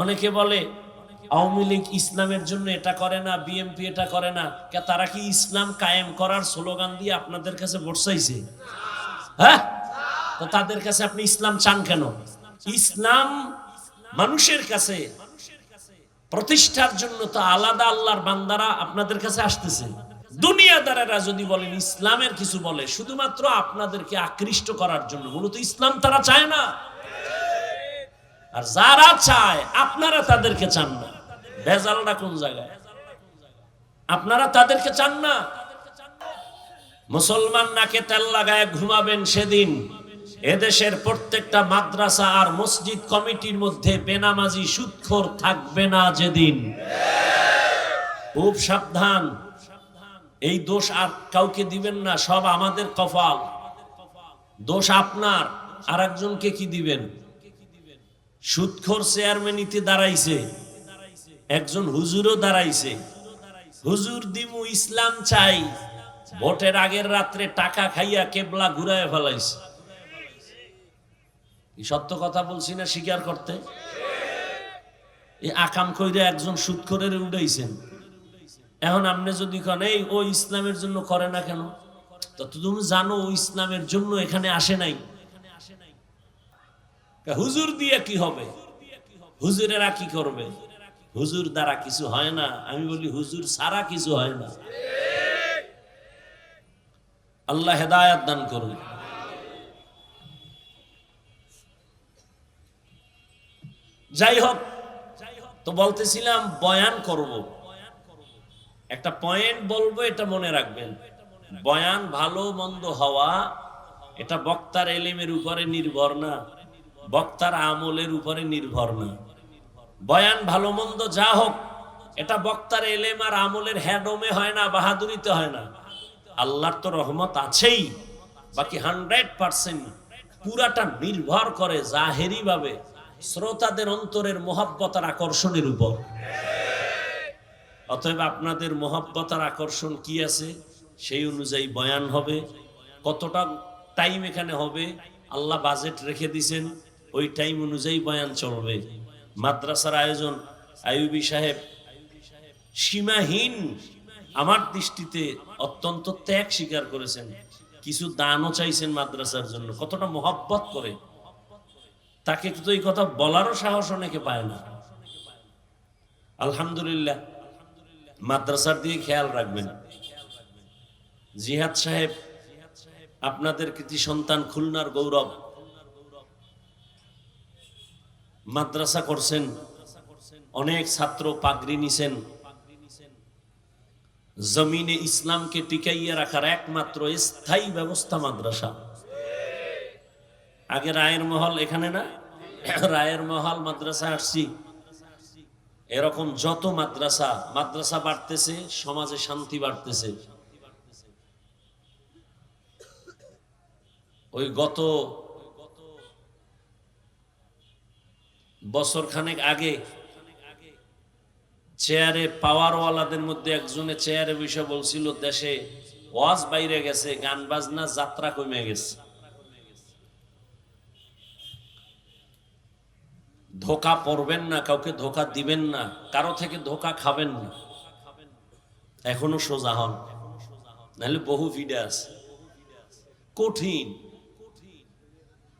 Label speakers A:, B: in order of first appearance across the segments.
A: অনেকে বলে, আওয়ামী লীগ ইসলামের জন্য এটা করে না বিএমপি এটা করে না। তারা কি ইসলাম কায়েম করার স্লোগান দিয়ে আপনাদের কাছে ভোট হ্যাঁ? তাদের কাছে আপনি ইসলাম চান কেন? ইসলাম মানুষের কাছে, প্রতিষ্ঠার জন্য তো আলাদা আল্লাহর বান্দারা আপনাদের কাছে আসতেছে। দুনিয়াদারেরা যদি বলেন ইসলামের কিছু বলে, শুধুমাত্র আপনাদেরকে আকৃষ্ট করার জন্য মূলত ইসলাম তারা চায় না? আর যারা চায়, আপনারা তাদেরকে চান না। ভেজালটা কোন জায়গায়? আপনারা তাদেরকে চান না? মুসলমান নাকে তেল লাগায় ঘুমাবেন সেদিন। এদেশের প্রত্যেকটা মাদ্রাসা আর মসজিদ কমিটির মধ্যে বেনামাজি সুৎখোর থাকবে না যেদিন। খুব সাবধান। এই দোষ আর কাউকে দিবেন না, সব আমাদের কপাল। দোষ আপনার আর একজনকে কি দিবেন? সুৎখোর চেয়ারম্যানিতে দাঁড়াইছে। একজন হুজুরও দাঁড়াইছে। হুজুর দিমু ইসলাম চাই। ভোটের আগের রাত্রে টাকা খাইয়া কেবলা ঘুরায় ফেলাইছে। সত্য কথা বলছি না স্বীকার করতে? আকাম কইরে একজন সুৎখরের উঠাইছেন। এখন আপনি যদি কন, এই, ও ইসলামের জন্য করে না কেন? তো তুমি জানো ইসলামের জন্য এখানে আসে নাই। হুজুর দিয়ে কি হবে? হুজুরেরা কি করবে? হুজুর দ্বারা কিছু হয় না। আমি বলি, হুজুর সারা কিছু হয় না। আল্লাহ হেদায়াত দান করুন। যাই হোক, তো বলতেছিলাম, বয়ান করব। একটা পয়েন্ট বলব, এটা মনে রাখবেন। বয়ান ভালো মন্দ হওয়া, এটা বক্তার এলিমের উপরে নির্ভর না। বক্তার আমলের উপরে নির্ভর না। বয়ান ভালো মন্দ যা হোক, এটা বক্তার এলেম আর আমলের হ্যাডমে হয় না, বাহাদুরিতে হয় না। আল্লাহর তো রহমত আছেই, বাকি হান্ড্রেড পার্সেন্ট পুরাটা নির্ভর করে জাহেরি ভাবে শ্রোতাদের অন্তরের মোহাব্বতার আকর্ষণের উপর। অতএব আপনাদের মোহাব্বতার আকর্ষণ কি আছে, সেই অনুযায়ী বয়ান হবে। কতটা টাইম এখানে হবে, আল্লাহ বাজেট রেখে দিছেন। ওই টাইম অনুযায়ী বয়ান চলবে। মাদ্রাসার আয়োজন আয়ুবী সাহেব, সীমাহীন আমার দৃষ্টিতে অত্যন্ত ত্যাগ স্বীকার করেছেন। কিছু দানও চাইছেন মাদ্রাসার জন্য, কতটা মোহাব্বত করে। তাকে তো এই কথা বলারও সাহস অনেকে পায় না। আলহামদুলিল্লাহ, মাদ্রাসার দিয়ে খেয়াল রাখবেন। জিহাদ সাহেব, আপনাদের কৃতি সন্তান খুলনার গৌরব। মাদ্রাসা করছেন, অনেক ছাত্র পাগড়ি নিছেন। জমিনে ইসলামকে টিকাইয়া রাখার একমাত্র স্থায়ী ব্যবস্থা মাদ্রাসা। আগে রায়ের মহল এখানে না? রায়ের মহল মাদ্রাসা আসছি। এরকম যত মাদ্রাসা মাদ্রাসা বাড়তেছে, সমাজে শান্তি বাড়তেছে। ওই গত বছর খানেক আগে চেয়ারে পাওয়ারওয়ালাদের মধ্যে একজনে চেয়ারে বসে বলছিল, দেশে ওয়াজ বাইরে গেছে, গান বাজনা, যাত্রা কমে গেছে। ধোকা পড়বেন না, কাউকে ধোকা দিবেন না, কারও থেকে ধোকা খাবেন না। এখনও সোজা হন। নাহলে বহু ভিডে আছে। কঠিন।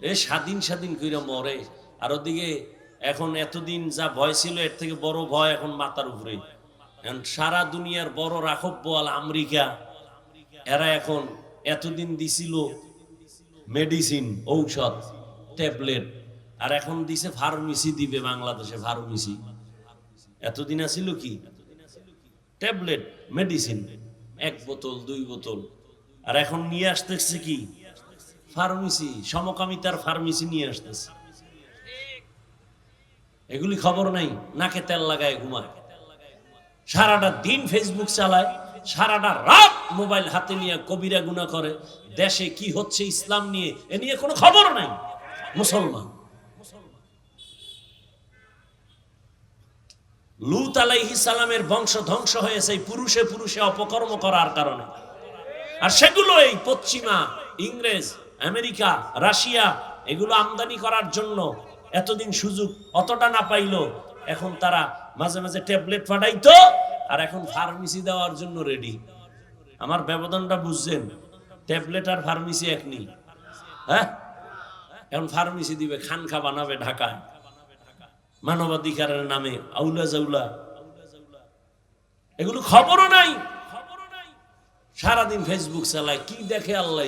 A: এ স্বাধীন স্বাধীন কইরা মরে। আর ওদিকে এখন এতদিন যা ভয় ছিল, এর থেকে বড় ভয় এখন মাথার উপরে এখন সারা দুনিয়ার বড় রাখব বল আমেরিকা, এরা এখন এতদিন দিছিল মেডিসিন, ঔষধ, ট্যাবলেট, আর এখন দিছে ফার্মেসি দিবে বাংলাদেশে, ফার্মেসি। এতদিন আছিল কি? ট্যাবলেট, মেডিসিন, এক বোতল, দুই বোতল। আর এখন নিয়ে আসতেছে কি? ফার্মেসি, সমকামিতার ফার্মেসি নিয়ে আসতেছে। এগুলি খবর নাই, নাকে তেল লাগায় ঘুমায়। সারাটা দিন ফেসবুক চালায়, সারাটা রাত মোবাইল হাতে নিয়ে কবিরা গুণা করে। দেশে কি হচ্ছে ইসলাম নিয়ে এ নিয়ে কোনো খবর নাই। মুসলমান। লুত আলাইহি সালামের বংশ ধ্বংস হয়েছে, পুরুষে পুরুষে অপকর্ম করার কারণে। আর সেগুলো এই পশ্চিমা, ইংরেজ, আমেরিকা, রাশিয়া, এগুলো আমদানি করার জন্য এতদিন সুযোগ অতটা না পাইলো, এখন তারা মাঝে মাঝে ট্যাবলেট পাঠাইতো আর এখন ফার্মেসি দেওয়ার জন্য রেডি আমার ব্যবধানটা বুঝছেন, ট্যাবলেট আর ফার্মেসি এক নেই। হ্যাঁ? এখন ফার্মেসি দিবে খানখা বানাবে ঢাকায়। মানবাধিকারের নামে, আউলা জাউলা। এগুলো খবরও নাই। সারাদিন ফেসবুক চালায়, কি দেখে আল্লাহ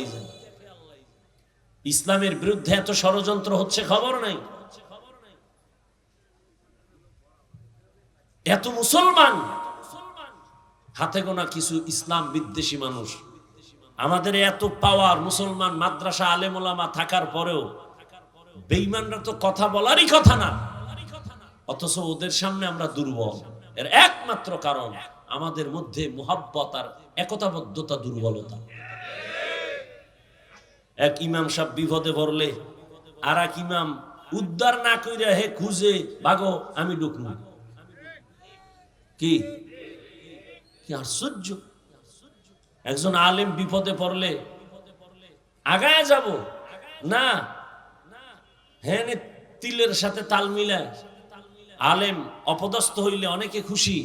A: ইসলামের বিরুদ্ধে এত ষড়যন্ত্র হচ্ছে খবর নাই। এত মুসলমান। হাতে গোনা কিছু ইসলাম বিদ্বেষী মানুষ। আমাদের এত পাওয়ার মুসলমান, মাদ্রাসা আলেমোলামা থাকার পরেও বেইমানরা তো কথা বলারই কথা না। অথচ ওদের সামনে আমরা দুর্বল। এর একমাত্র কারণ আমাদের মধ্যে মোহাব্বত আর একতাবদ্ধতা, দুর্বলতা। এক ইমাম সাহেব বিপদে পড়লে আর এক ইমাম উদ্ধার না কইরা হে খুঁজে, ভাগো, আমি ঢুকনু কি? আশ্চর্য? একজন আলেম বিপদে পড়লে আগায় যাব? না। হ্যাঁ তিলের সাথে তাল মিলায়। আলেম অপদস্থ হইলে অনেকে খুশি।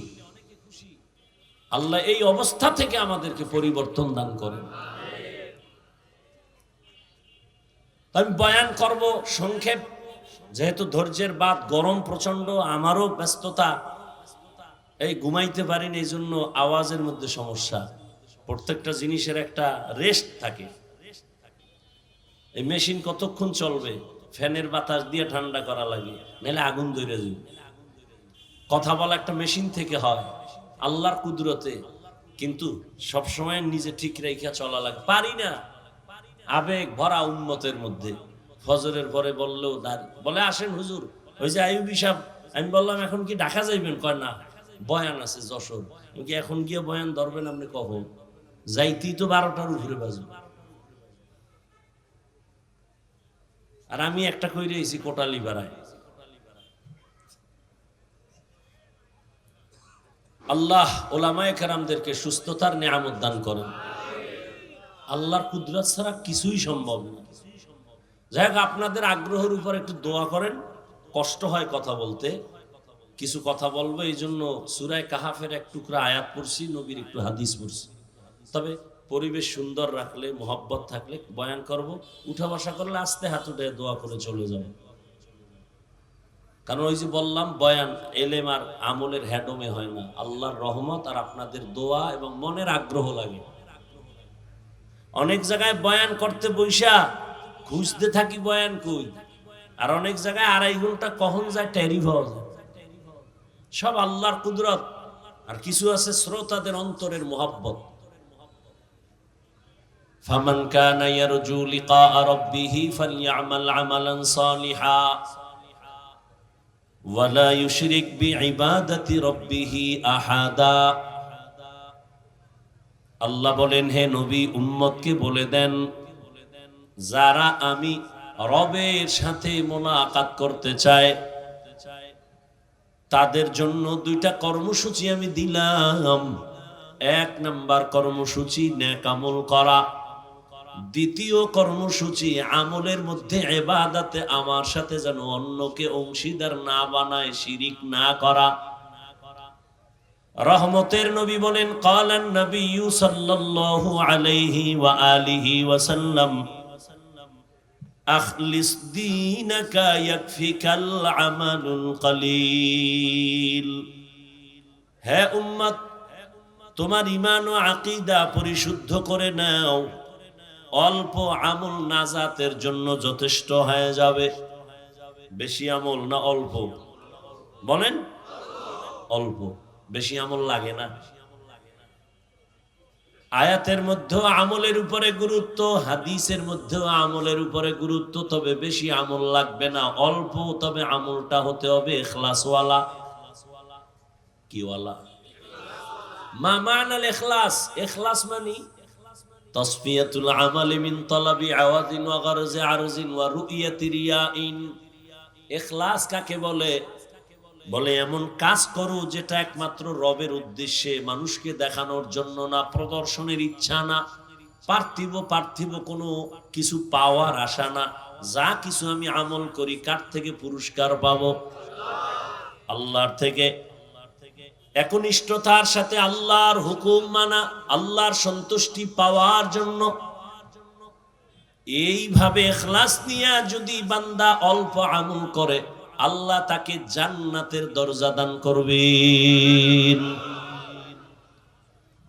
A: আল্লাহ এই অবস্থা থেকে আমাদেরকে পরিবর্তন দান করেন। আমি বয়ান করব সংক্ষেপ। যেহেতু ধৈর্যের বাদ গরম প্রচণ্ড আমারও ব্যস্ততা। এই ঘুমাইতে পারেন এই জন্য আওয়াজের মধ্যে সমস্যা। প্রত্যেকটা জিনিসের একটা রেস্ট থাকে। এই মেশিন কতক্ষণ চলবে? ফ্যানের বাতাস দিয়ে ঠান্ডা করা লাগে, নাহলে আগুন ধরে যাবে। কথা বলা একটা মেশিন থেকে হয়, আল্লাহর কুদরতে। কিন্তু সবসময় নিজে ঠিক রেখা চলা লাগে। পারি না। আবেগ ভরা উন্মতের মধ্যে। ফজরের পরে বললেও দাঁড় বলে, আসেন হুজুর। ওই যে আয়ুবি সাহেব আমি বললাম, এখন কি ঢাকা যাইবেন? কয়, না। বয়ান আছে যশোর। এখন গিয়ে বয়ান ধরবেন আপনি কখন? যাইতেই তো বারোটার উপরে বাজবে। আর আমি একটা কইরে এসি কোটালি বাড়ায় আল্লাহ ওলামায় কেরামদেরকে সুস্থতার নিয়ামত দান করেন। আল্লাহর কুদরত ছাড়া কিছুই সম্ভব না। যাই হোক, আপনাদের আগ্রহের উপর একটু দোয়া করেন, কষ্ট হয় কথা বলতে। কিছু কথা বলব, এই জন্য সুরায় কাহাফের এক টুকরা আয়াত পড়ছি, নবীর একটু হাদিস পড়ছি। তবে পরিবেশ সুন্দর রাখলে, মোহব্বত থাকলে বয়ান করব, উঠা বসা করলে আস্তে হাত উঠে দোয়া করে চলে যাব। কারণ ওই যে বললাম, বয়ান এলেম আর আমলের হ্যাডমে হয় না। আল্লাহর রহমত আর আপনাদের দোয়া এবং মনের আগ্রহ লাগে। অনেক জায়গায় বয়ান করতে বৈশা, খুঁজতে থাকি বয়ান কই। আর অনেক জায়গায় আড়াই ঘণ্টা কখন যায় ট্যারি পাওয়া যায়। সব আল্লাহর কুদরত আর কিছু আছে শ্রোতাদের অন্তরের মোহাব্বত فمن كان يرجو لقاء ربه فليعمل عملا صالحا ولا يشرك بعبادة ربه أحدا আল্লাহ বলেন হে নবী উম্মতকে বলে দেন যারা আমি রবের সাথে মোলাকাত করতে চায় তাদের জন্য দুইটা কর্মসূচি আমি দিলাম। এক নাম্বার কর্মসূচি ন্যাক আমল করা। দ্বিতীয় কর্মসূচি আমলের মধ্যে এবাদাতে আমার সাথে যেন অন্যকে অংশীদার না বানায়, শিরিক না করা। রহমতের নবী বলেন, কালান নবী সাল্লাল্লাহু আলাইহি ওয়া আলিহি ওয়াসাল্লাম আখলিস দীনাকা ইয়াকফিকাল আমালুল কলিল হে উম্মত, তোমার ঈমান ও আকীদা পরিশুদ্ধ করে নাও। অল্প আমল নাজাতের জন্য যথেষ্ট হয়ে যাবে। বেশি আমল না অল্প? বলেন? অল্প। বেশি আমল লাগে না। আয়াতের মধ্যেও আমলের উপরে গুরুত্ব, হাদিসের মধ্যেও আমলের উপরে গুরুত্ব, তবে বেশি আমল লাগবে না, অল্প তবে আমলটা হতে হবে এখলাসওয়ালা। কিওয়ালা? মানি? তলাবি কাকে বলে? বলে, এমন কাজ করো যেটা একমাত্র রবের উদ্দেশ্যে। মানুষকে দেখানোর জন্য না, প্রদর্শনের ইচ্ছা না, পার্থিব পার্থিব কোনো কিছু পাওয়ার আশা না। যা কিছু আমি আমল করি, কার থেকে পুরস্কার পাবো? আল্লাহর থেকে। একনিষ্ঠতার সাথে আল্লাহর হুকুম মানা, আল্লাহর সন্তুষ্টি পাওয়ার জন্য। এইভাবে এখলাস নিয়ে যদি বান্দা অল্প আমল করে আল্লাহ তাকে জান্নাতের দরজা দান করবেন।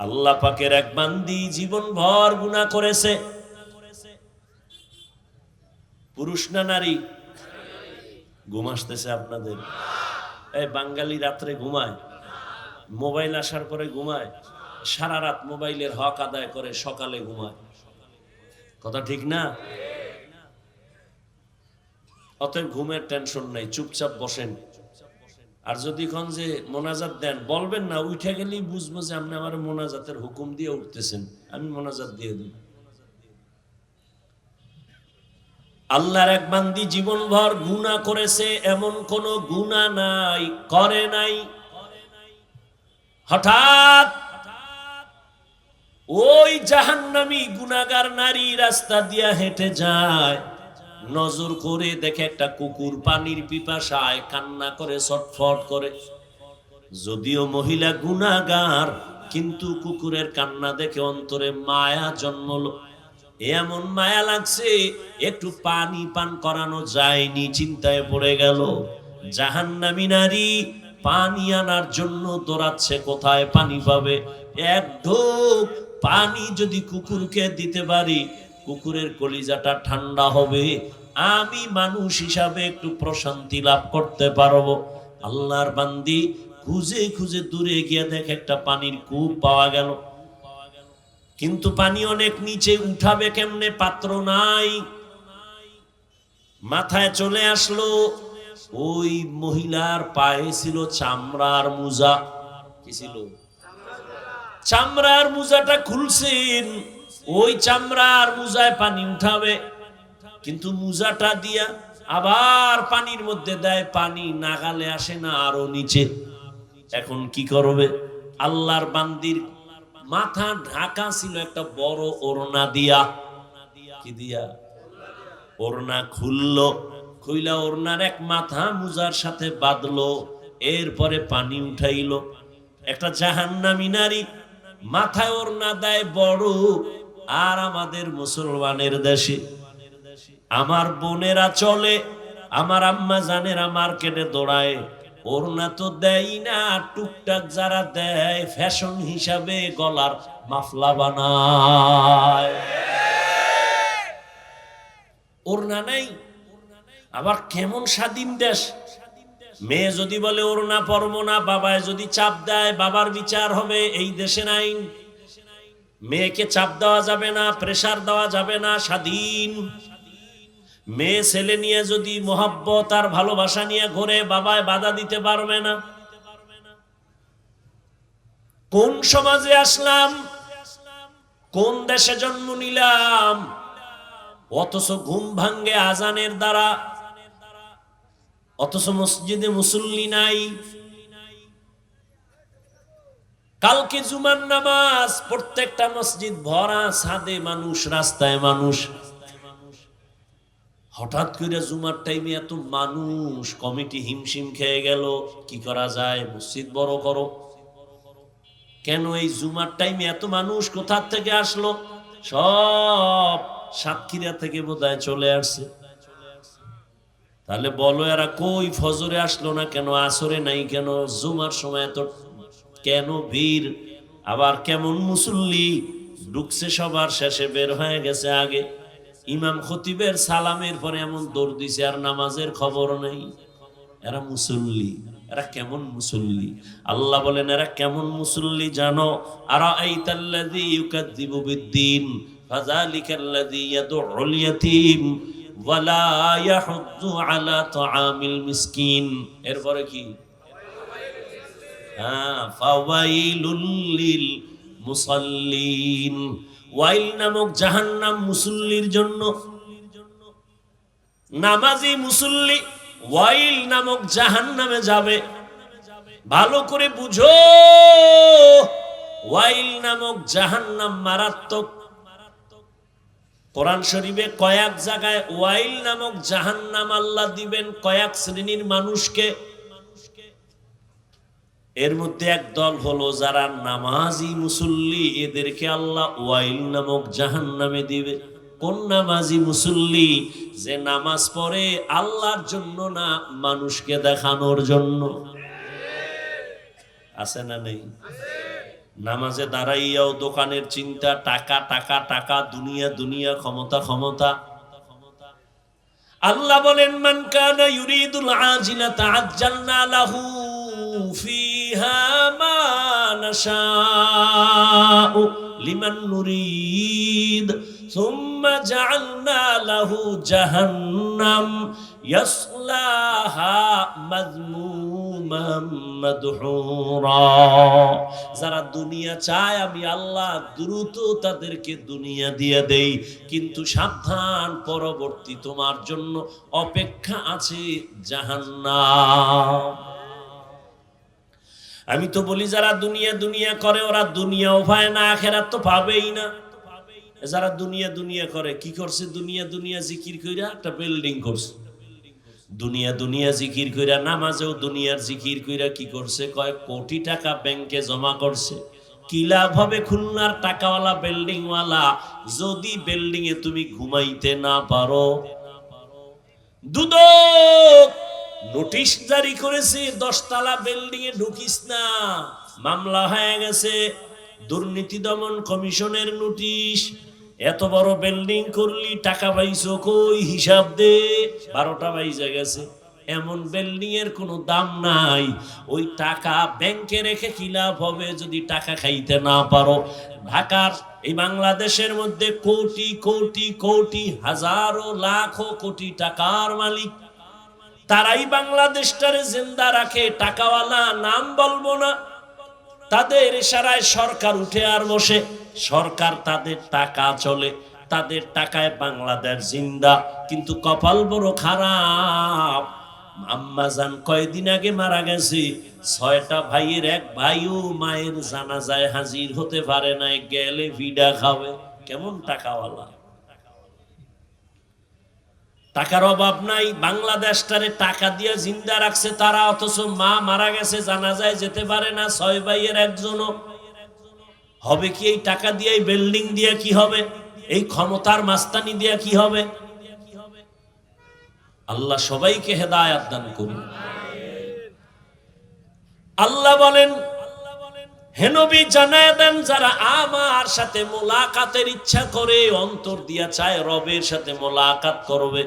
A: আল্লাহ পাকের এক বান্দি জীবন ভর গুণা করেছে। পুরুষ না নারী? ঘুম আসতেছে আপনাদের। এই বাঙালি রাত্রে ঘুমায়, মোবাইল আসার পরে ঘুমায়, সারা রাত মোবাইলের হক আদায় করে সকালে ঘুমায়। কথা ঠিক না? অতএব ঘুমের টেনশন নাই, চুপচাপ বসেন। আর যদি কোন যে মোনাজাত দেন, বলবেন না, উঠে গেলেই বুঝব যে আপনি আমার মোনাজাতের হুকুম দিয়ে উঠতেছেন, আমি মোনাজাত দিয়ে দিই আল্লাহর এক বান্দি জীবনভর গুণা করেছে, এমন কোন গুণা নাই, করে নাই। হঠাৎ ওই জাহান্নামী গুনাগার নারী রাস্তা দিয়া হেঁটে যায়। নজর করে দেখে একটা কুকুর পানির পিপাসায় কান্না করে, ছটফট করে। যদিও মহিলা গুনাগার কিন্তু কুকুরের কান্না দেখে অন্তরে মায়া জন্মলো। এমন মায়া লাগছে, একটু পানি পান করানো যায়নি, চিন্তায় পড়ে গেল। জাহান্নামী নারী, পানি আনার জন্য দৌড়াচ্ছে, কোথায় পানি পাবে? এক ঢোক পানি যদি কুকুরকে দিতে পারি কুকুরের কলিজাটা ঠান্ডা হবে, আমি মানুষ হিসাবে একটু প্রশান্তি লাভ করতে পারব। আল্লাহর বান্দি খুঁজে খুঁজে দূরে গিয়ে দেখে, একটা পানির কূপ পাওয়া গেল। কিন্তু পানি অনেক নিচে উঠাবে কেমনে? পাত্র নাই। মাথায় চলে আসলো, ওই মহিলার পায়ে ছিল চামড়ার মুজা। কি ছিল? চামড়ার মুজাটা খুলছেন। ওই চামড়ার মুজায় পানি উঠাবে। কিন্তু মুজাটা দিয়া আবার পানির মধ্যে দেয়, পানি নাগালে আসে না আরও নিচে। এখন কি করবে? আল্লাহর বান্দির মাথা ঢাকা ছিল একটা বড় ওড়না দিয়া। কি দিয়া? ওড়না খুললো, খুইলা ওড়নার এক মাথা মুজার সাথে বাঁধলো, এরপরে পানি উঠাইলো। একটা জাহান্নামী নারী মাথায় ওড়না দেয়, বড় আর আমাদের মুসলমানের দেশে। আমার বোনেরা চলে, আমার আম্মা জানেরা মার্কেটে দৌড়ায়। ওড়না তো দেয় না, টুকটাক যারা দেয়, ফ্যাশন হিসাবে গলার মাফলা বানায়। ওড়না নাই, আবার কেমন স্বাধীন দেশ। মেয়ে যদি বলে, ওড়না পরব না, বাবায় যদি চাপ দেয়, বাবার বিচার হবে, এই দেশে নাই। মেয়েকে চাপ দেওয়া যাবে না প্রেসার দেওয়া যাবে না, স্বাধীন। মেয়ে ছেলে নিয়ে যদি মোহাব্বত আর ভালোবাসা নিয়ে ঘুরে, বাবায় বাধা দিতে পারবে না। কোন সমাজে আসলাম, কোন দেশে জন্ম নিলাম, অথচ ঘুম ভাঙ্গে আজানের দ্বারা, অথচ মসজিদে মুসল্লি নাই। কালকে জুমার নামাজ, প্রত্যেকটা মসজিদ ভরা, ছাদে মানুষ, রাস্তায় মানুষ। হঠাৎ করে জুমার টাইমে এত মানুষ, কমিটি হিমশিম খেয়ে গেল। কি করা যায়? মসজিদ বড় করো। কেন এই জুমার টাইমে এত মানুষ কোথার থেকে আসলো? সব সাতক্ষীরা থেকে বোধহয় চলে আসছে। তাহলে বলো এরা কই? ফজরে আসলো না কেন? আসরে নাই কেন? জুমার সময় এত কেন ভিড়? আবার কেমন মুসল্লি? ঢুকছে সবার শেষে বের হয়ে গেছে আগে। ইমাম খতিবের সালামের পরে এমন দৌড় দিছে, আর নামাজের খবর নেই। এরা মুসল্লি, এরা কেমন মুসল্লি? আল্লাহ বলেন, এরা কেমন মুসল্লি জানো? আর আইতাল্লাযী ইউকাযযিবু বিদ্দীন, ফাযালিকাল্লাযী ইয়াদউল ইয়াতীম, ওয়ালা ইয়াহুদ্দু আলা তাআমিল মিসকিন। এরপরে কি? মুসাল্লিন। ওয়াইল নামক জাহান্নাম মুসল্লির জন্য। নামাজি মুসল্লি ওয়াইল নামক জাহান্নামে যাবে। ভালো করে বুঝো। ওয়াইল নামক জাহান্নাম মারাত্মক। কোরআন শরীফে কয়েক জায়গায় ওয়াইল নামক জাহান্নাম আল্লাহ দিবেন কয়েক শ্রেণির মানুষকে। এর মধ্যে এক দল হলো যারা নামাজি মুসল্লি, এদেরকে আল্লাহ ওয়াইল নামক জাহান নামে দিবে। কোন নামাজি মুসল্লি? যে নামাজ পড়ে আল্লাহর জন্য না, মানুষকে দেখানোর জন্য। আছে না নেই? নামাজে দাঁড়াইয়াও দোকানের চিন্তা, টাকা টাকা টাকা, দুনিয়া দুনিয়া, ক্ষমতা ক্ষমতা। আল্লাহ বলেন, মান কানা ইউরিদুল আজিলা তাআজ্জালনা লাহু ফিহা যারা দুনিয়া চায়, আমি আল্লাহ দ্রুত তাদেরকে দুনিয়া দিয়ে দেই। কিন্তু সাবধান, পরবর্তী তোমার জন্য অপেক্ষা আছে জাহান্নাম। আমি তো বলি, যারা দুনিয়া দুনিয়া করে, ওরা দুনিয়াও পায় না, আখেরাত তো পাবেই না। যারা দুনিয়া দুনিয়া করে, কি করছে? দুনিয়া দুনিয়া জিকির কইরা একটা বিল্ডিং করছে। দুনিয়া দুনিয়া জিকির কইরা, নামাজেও দুনিয়ার জিকির কইরা কি করছে? কয়, কোটি টাকা ব্যাংকে জমা করছে। কি লাভ হবে খুলনার টাকাওয়ালা বিল্ডিংওয়ালা যদি বিল্ডিং এ তুমি ঘুমাইতে না পারো, দুদক নোটিশ জারি করেছে, দশতলা বিল্ডিং এ ঢুকিস না। মামলা হয়ে গেছে, দুর্নীতি দমন কমিশনের নোটিশ। এত বড় বিল্ডিং করলি, টাকা পাইছো কই? হিসাব দে, বারোটা বাইজে গেছে। এমন বিল্ডিং এর কোনো দাম নাই। ওই টাকা ব্যাংকে রেখে কি লাভ হবে যদি টাকা খাইতে না পারো? ঢাকার, এই বাংলাদেশের মধ্যে কোটি কোটি কোটি, হাজারো, লাখো, কোটি টাকার মালিক তারাই বাংলাদেশটারে জিন্দা রাখে, টাকাওয়ালা নাম বলব না। তাদের ইশারায় সরকার উঠে আর বসে। সরকার তাদের টাকা চলে, তাদের টাকায় বাংলাদেশ জিন্দা। কিন্তু কপাল বড় খারাপ। আম্মা আম্মাজান কয়দিন আগে মারা গেছে। ছয়টা ভাইয়ের এক ভাইও মায়ের জানাজায় হাজির হতে পারে না গেলে ভিডা খাবে। কেমন টাকাওয়ালা? টাকার অভাব নাই, বাংলাদেশটারে টাকা দিয়ে জিন্দা রাখছে তারা, অথচ মা মারা গেছে জানা যায় যেতে পারে না, ছয় ভাইয়ের একজনও। হবে কি এই টাকা দিয়ে, এই বিল্ডিং দিয়ে কি হবে? এই ক্ষমতার মাস্তানি দিয়ে কি হবে? আল্লাহ সবাইকে হেদায়াত দান করুন। আল্লাহ বলেন হেনবি জানায় দেন, যারা আমার সাথে মোলাকাতের ইচ্ছা করে অন্তর দিয়া চায়, রবের সাথে মোলাকাত করবে।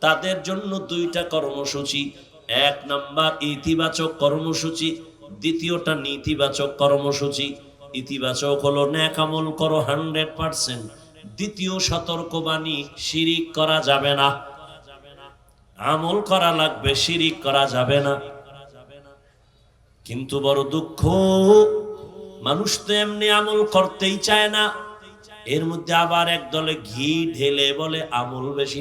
A: তাদের জন্য দুইটা কর্মসূচি। এক নাম্বার, ইতিবাচক কর্মসূচি। দ্বিতীয়টা, নেতিবাচক কর্মসূচি। ইতিবাচক হলো, ন্যাক আমল করো হান্ড্রেড পার্সেন্ট। দ্বিতীয়, সতর্কবাণী, শিরিক করা যাবে না। আমল করা লাগবে, শিরিক করা যাবে না। কিন্তু বড় দুঃখ মানুষ তো এমনি আমল করতেই চায় না। এর মধ্যে আবার এক দলে ঘি ঢেলে বলে, আমল বেশি